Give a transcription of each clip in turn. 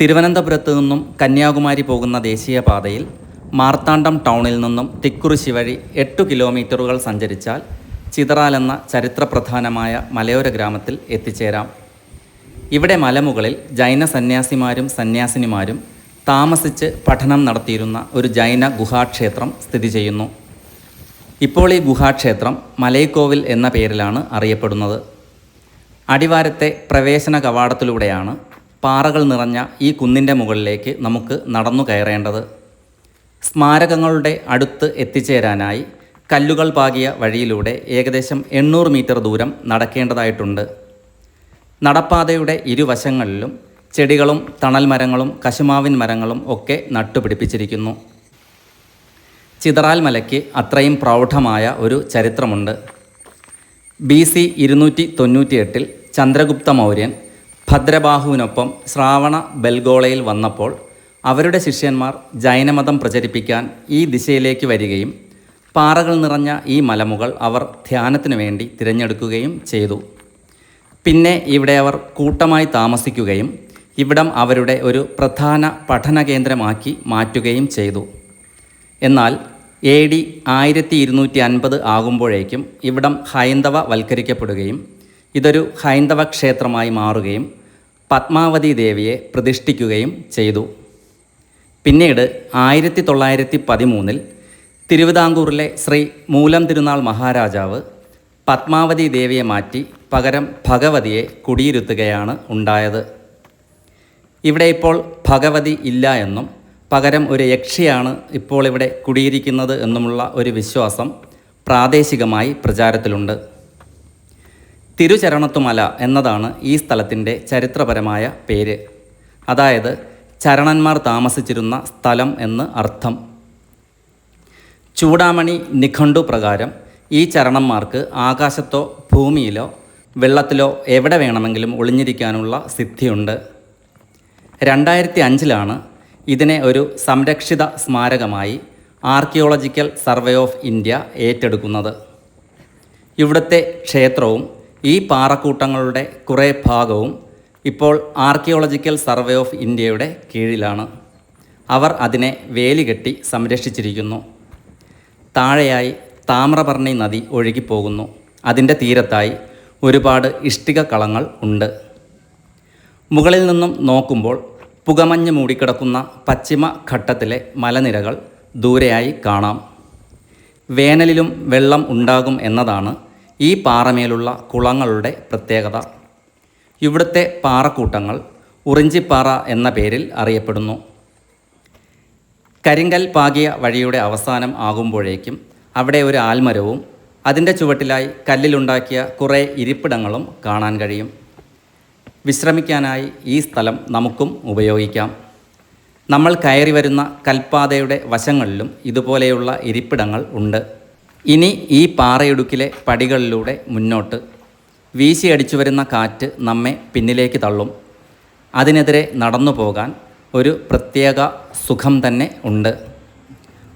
തിരുവനന്തപുരത്ത് നിന്നും കന്യാകുമാരി പോകുന്ന ദേശീയപാതയിൽ മാർത്താണ്ഡം ടൗണിൽ നിന്നും തിക്കുറിശി വഴി എട്ടു കിലോമീറ്ററുകൾ സഞ്ചരിച്ചാൽ ചിതറാൽ എന്ന ചരിത്രപ്രധാനമായ മലയോര ഗ്രാമത്തിൽ എത്തിച്ചേരാം. ഇവിടെ മലമുകളിൽ ജൈന സന്യാസിമാരും സന്യാസിനിമാരും താമസിച്ച് പഠനം നടത്തിയിരുന്ന ഒരു ജൈന ഗുഹാക്ഷേത്രം സ്ഥിതി ചെയ്യുന്നു. ഇപ്പോൾ ഈ ഗുഹാക്ഷേത്രം മലൈക്കോവിൽ എന്ന പേരിലാണ് അറിയപ്പെടുന്നത്. അടിവാരത്തെ പ്രവേശന കവാടത്തിലൂടെയാണ് പാറകൾ നിറഞ്ഞ ഈ കുന്നിന്റെ മുകളിലേക്ക് നമുക്ക് നടന്നു കയറേണ്ടത്. സ്മാരകങ്ങളുടെ അടുത്ത് എത്തിച്ചേരാനായി കല്ലുകൾ പാകിയ വഴിയിലൂടെ ഏകദേശം എണ്ണൂറ് മീറ്റർ ദൂരം നടക്കേണ്ടതായിട്ടുണ്ട്. നടപ്പാതയുടെ ഇരുവശങ്ങളിലും ചെടികളും തണൽ മരങ്ങളും കശുമാവിൻ മരങ്ങളും ഒക്കെ നട്ടുപിടിപ്പിച്ചിരിക്കുന്നു. ചിതറാൽ മലയ്ക്ക് അത്രയും പ്രൗഢമായ ഒരു ചരിത്രമുണ്ട്. ബി സി ഇരുന്നൂറ്റി തൊണ്ണൂറ്റിയെട്ടിൽ ചന്ദ്രഗുപ്ത മൗര്യൻ ഭദ്രബാഹുവിനൊപ്പം ശ്രാവണ ബൽഗോളയിൽ വന്നപ്പോൾ അവരുടെ ശിഷ്യന്മാർ ജൈനമതം പ്രചരിപ്പിക്കാൻ ഈ ദിശയിലേക്ക് വരികയും പാറകൾ നിറഞ്ഞ ഈ മലമുകൾ അവർ ധ്യാനത്തിനു വേണ്ടി തിരഞ്ഞെടുക്കുകയും ചെയ്തു. പിന്നെ ഇവിടെ അവർ കൂട്ടമായി താമസിക്കുകയും ഇവിടം അവരുടെ ഒരു പ്രധാന പഠന കേന്ദ്രമാക്കി മാറ്റുകയും ചെയ്തു. എന്നാൽ എ ഡി ആയിരത്തി ഇരുന്നൂറ്റി അൻപത് ആകുമ്പോഴേക്കും ഇവിടം ഹൈന്ദവ വൽക്കരിക്കപ്പെടുകയും ഇതൊരു ഹൈന്ദവ ക്ഷേത്രമായി മാറുകയും പത്മാവതി ദേവിയെ പ്രതിഷ്ഠിക്കുകയും ചെയ്തു. പിന്നീട് ആയിരത്തി തൊള്ളായിരത്തി പതിമൂന്നിൽ തിരുവിതാംകൂറിലെ ശ്രീ മൂലം തിരുനാൾ മഹാരാജാവ് പത്മാവതി ദേവിയെ മാറ്റി പകരം ഭഗവതിയെ കുടിയിരുത്തുകയാണ് ഉണ്ടായത്. ഇവിടെ ഇപ്പോൾ ഭഗവതി ഇല്ല എന്നും പകരം ഒരു യക്ഷിയാണ് ഇപ്പോൾ ഇവിടെ കുടിയിരിക്കുന്നത് എന്നുമുള്ള ഒരു വിശ്വാസം പ്രാദേശികമായി പ്രചാരത്തിലുണ്ട്. തിരുചരണത്തുമല എന്നതാണ് ഈ സ്ഥലത്തിന്റെ ചരിത്രപരമായ പേര്. അതായത് ചരണന്മാർ താമസിച്ചിരുന്ന സ്ഥലം എന്ന് അർത്ഥം. ചൂടാമണി നിഘണ്ടു പ്രകാരം ഈ ചരണന്മാർക്ക് ആകാശത്തോ ഭൂമിയിലോ വെള്ളത്തിലോ എവിടെ വേണമെങ്കിലും ഒളിഞ്ഞിരിക്കാനുള്ള സിദ്ധിയുണ്ട്. രണ്ടായിരത്തി അഞ്ചിലാണ് ഇതിനെ ഒരു സംരക്ഷിത സ്മാരകമായി ആർക്കിയോളജിക്കൽ സർവേ ഓഫ് ഇന്ത്യ ഏറ്റെടുക്കുന്നത്. ഇവിടുത്തെ ക്ഷേത്രവും ഈ പാറക്കൂട്ടങ്ങളുടെ കുറേ ഭാഗവും ഇപ്പോൾ ആർക്കിയോളജിക്കൽ സർവേ ഓഫ് ഇന്ത്യയുടെ കീഴിലാണ്. അവർ അതിനെ വേലികെട്ടി സംരക്ഷിച്ചിരിക്കുന്നു. താഴെയായി താമ്രപർണി നദി ഒഴുകിപ്പോകുന്നു. അതിന്റെ തീരത്തായി ഒരുപാട് ഇഷ്ടിക കളങ്ങൾ ഉണ്ട്. മുകളിൽ നിന്നും നോക്കുമ്പോൾ പുകമഞ്ഞ് മൂടിക്കിടക്കുന്ന പശ്ചിമ ഘട്ടത്തിലെ മലനിരകൾ ദൂരെയായി കാണാം. വേനലിലും വെള്ളം ഉണ്ടാകും എന്നതാണ് ഈ പാറമേലുള്ള കുളങ്ങളുടെ പ്രത്യേകത. ഇവിടുത്തെ പാറക്കൂട്ടങ്ങൾ ഉറിഞ്ചിപ്പാറ എന്ന പേരിൽ അറിയപ്പെടുന്നു. കരിങ്കൽ പാകിയ വഴിയുടെ അവസാനം ആകുമ്പോഴേക്കും അവിടെ ഒരു ആൽമരവും അതിന്റെ ചുവട്ടിലായി കല്ലിലുണ്ടാക്കിയ കുറേ ഇരിപ്പിടങ്ങളും കാണാൻ കഴിയും. വിശ്രമിക്കാനായി ഈ സ്ഥലം നമുക്കും ഉപയോഗിക്കാം. നമ്മൾ കയറി വരുന്ന കൽപ്പാതയുടെ വശങ്ങളിലും ഇതുപോലെയുള്ള ഇരിപ്പിടങ്ങൾ ഉണ്ട്. ഇനി ഈ പാറയിടുക്കിലെ പടികളിലൂടെ മുന്നോട്ട് വീശിയടിച്ചു വരുന്ന കാറ്റ് നമ്മെ പിന്നിലേക്ക് തള്ളും. അതിനെതിരെ നടന്നു പോകാൻ ഒരു പ്രത്യേക സുഖം തന്നെ ഉണ്ട്.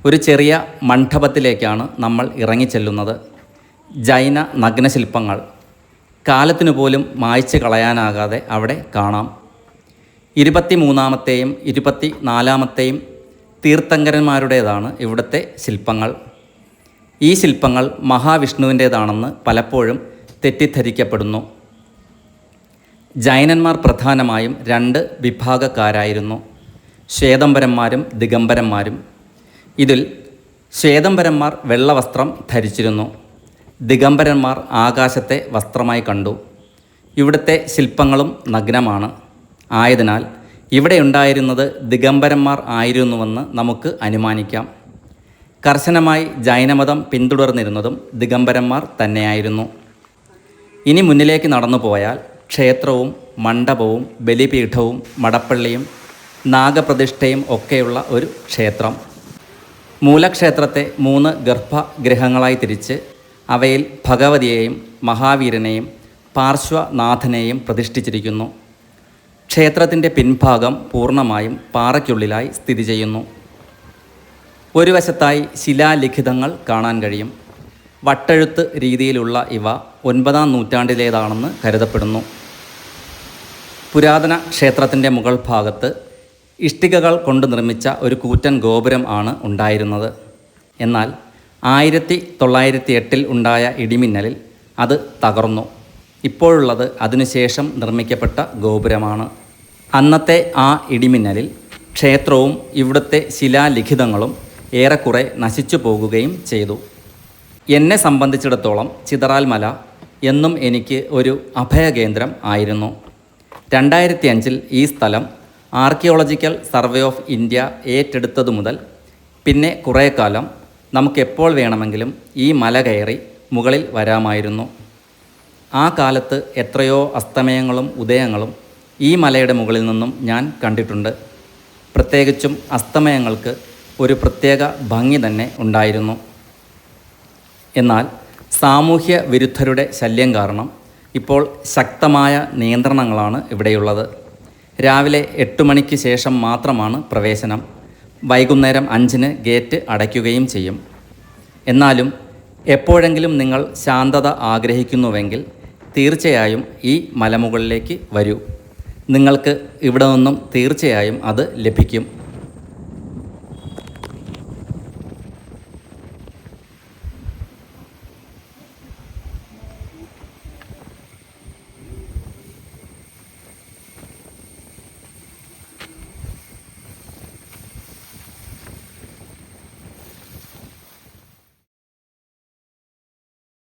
ഒരു ചെറിയ മണ്ഡപത്തിലേക്കാണ് നമ്മൾ ഇറങ്ങിച്ചെല്ലുന്നത്. ജൈന നഗ്നശില്പങ്ങൾ. കാലത്തിനു പോലും മായ്ച്ചു കളയാനാകാതെ അവിടെ കാണാം. ഇരുപത്തി മൂന്നാമത്തെയും ഇരുപത്തി നാലാമത്തെയും തീർത്ഥങ്കരന്മാരുടേതാണ് ഇവിടുത്തെ ശില്പങ്ങൾ. ഈ ശില്പങ്ങൾ മഹാവിഷ്ണുവിന്റേതാണെന്ന് പലപ്പോഴും തെറ്റിദ്ധരിക്കപ്പെടുന്നു. ജൈനന്മാർ പ്രധാനമായും രണ്ട് വിഭാഗക്കാരായിരുന്നു. ശ്വേതംബരന്മാരും ദിഗംബരന്മാരും. ഇതിൽ ശ്വേതംബരന്മാർ വെള്ളവസ്ത്രം ധരിച്ചിരുന്നു. ദിഗംബരന്മാർ ആകാശത്തെ വസ്ത്രമായി കണ്ടു. ഇവിടുത്തെ ശില്പങ്ങളും നഗ്നമാണ്. ആയതിനാൽ ഇവിടെ ഉണ്ടായിരുന്നത് ദിഗംബരന്മാർ ആയിരുന്നുവെന്ന് നമുക്ക് അനുമാനിക്കാം. കർശനമായി ജൈനമതം പിന്തുടർന്നിരുന്നതും ദിഗംബരന്മാർ തന്നെയായിരുന്നു. ഇനി മുന്നിലേക്ക് നടന്നു പോയാൽ ക്ഷേത്രവും മണ്ഡപവും ബലിപീഠവും മടപ്പള്ളിയും നാഗപ്രതിഷ്ഠയും ഒക്കെയുള്ള ഒരു ക്ഷേത്രം. മൂലക്ഷേത്രത്തെ മൂന്ന് ഗർഭഗൃഹങ്ങളായി തിരിച്ച് അവയിൽ ഭഗവതിയെയും മഹാവീരനെയും പാർശ്വനാഥനെയും പ്രതിഷ്ഠിച്ചിരിക്കുന്നു. ക്ഷേത്രത്തിന്റെ പിൻഭാഗം പൂർണമായും പാറയ്ക്കുള്ളിലായി സ്ഥിതി ചെയ്യുന്നു. ഒരു വശത്തായി ശിലാലിഖിതങ്ങൾ കാണാൻ കഴിയും. വട്ടെഴുത്ത് രീതിയിലുള്ള ഇവ ഒൻപതാം നൂറ്റാണ്ടിലേതാണെന്ന് കരുതപ്പെടുന്നു. പുരാതന ക്ഷേത്രത്തിന്റെ മുകൾ ഭാഗത്ത് ഇഷ്ടികകൾ കൊണ്ട് നിർമ്മിച്ച ഒരു കൂറ്റൻ ഗോപുരം ആണ് ഉണ്ടായിരുന്നത്. എന്നാൽ ആയിരത്തി തൊള്ളായിരത്തി എട്ടിൽ ഉണ്ടായ ഇടിമിന്നലിൽ അത് തകർന്നു. ഇപ്പോഴുള്ളത് അതിനുശേഷം നിർമ്മിക്കപ്പെട്ട ഗോപുരമാണ്. അന്നത്തെ ആ ഇടിമിന്നലിൽ ക്ഷേത്രവും ഇവിടുത്തെ ശിലാലിഖിതങ്ങളും ഏറെക്കുറെ നശിച്ചു പോകുകയും ചെയ്തു. എന്നെ സംബന്ധിച്ചിടത്തോളം ചിതറാൽ മല എന്നും എനിക്ക് ഒരു അഭയകേന്ദ്രം ആയിരുന്നു. രണ്ടായിരത്തി അഞ്ചിൽ ഈ സ്ഥലം ആർക്കിയോളജിക്കൽ സർവേ ഓഫ് ഇന്ത്യ ഏറ്റെടുത്തതു മുതൽ പിന്നെ കുറേ കാലം നമുക്കെപ്പോൾ വേണമെങ്കിലും ഈ മല കയറി മുകളിൽ വരാമായിരുന്നു. ആ കാലത്ത് എത്രയോ അസ്തമയങ്ങളും ഉദയങ്ങളും ഈ മലയുടെ മുകളിൽ നിന്നും ഞാൻ കണ്ടിട്ടുണ്ട്. പ്രത്യേകിച്ചും അസ്തമയങ്ങൾക്ക് ഒരു പ്രത്യേക ഭംഗി തന്നെ ഉണ്ടായിരുന്നു. എന്നാൽ സാമൂഹ്യ വിരുദ്ധരുടെ ശല്യം കാരണം ഇപ്പോൾ ശക്തമായ നിയന്ത്രണങ്ങളാണ് ഇവിടെയുള്ളത്. രാവിലെ എട്ട് മണിക്ക് ശേഷം മാത്രമാണ് പ്രവേശനം. വൈകുന്നേരം അഞ്ചിന് ഗേറ്റ് അടയ്ക്കുകയും ചെയ്യും. എന്നാലും എപ്പോഴെങ്കിലും നിങ്ങൾ ശാന്തത ആഗ്രഹിക്കുന്നുവെങ്കിൽ തീർച്ചയായും ഈ മലമുകളിലേക്ക് വരൂ. നിങ്ങൾക്ക് ഇവിടെ നിന്നും തീർച്ചയായും അത് ലഭിക്കും.